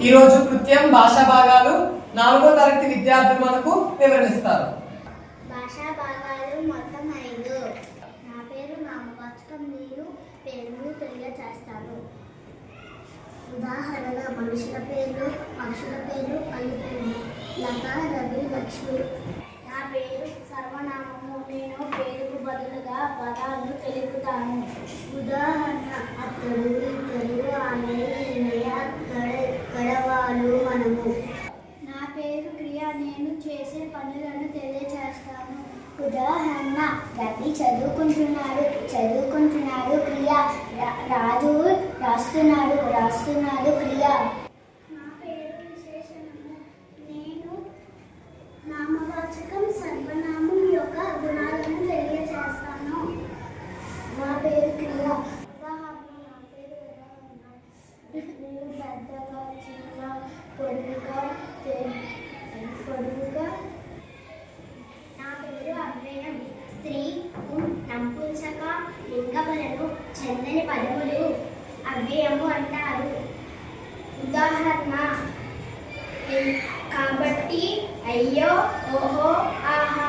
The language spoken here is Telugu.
ఈరోజు కృత్యం భాషా భాగాలు నాలుగో తరగతి విద్యార్థులు మనకు వివరణిస్తారు. భాషా భాగాలు మొత్తం ఐదు. నా పేరు నామవాచకం నేను పేరును తెలియచేస్తాను ఉదాహరణగా మనుషుల పేర్లు పక్షుల పేర్లు పళ్ళు పేర్లు. లత రవి లక్ష్మి. నా పేరు సర్వనామము. నేను పేరుకు బదులుగా పదాలు తెలుపుతాను. ఉదాహరణ అతడు వాళ్ళు మనము. నా పేరు క్రియ నేను చేసే పనులను తెలియచేస్తాను. ఉదాహరణ రవి చదువుకుంటున్నాడు చదువుకుంటున్నాడు క్రియ రాజు రాస్తున్నాడు రాస్తున్నాడు క్రియ. నా పేరు విశేషణము నేను నామవాచకం సర్వనామం యొక్క గుణాలను తెలియచేస్తాను. నా పేరు క్రియ. నేను పెద్దగా లింగములను చెందని పదములు అవ్యయము అంటారు. ఉదాహరణ కాబట్టి అయ్యో ఓహో ఆహా.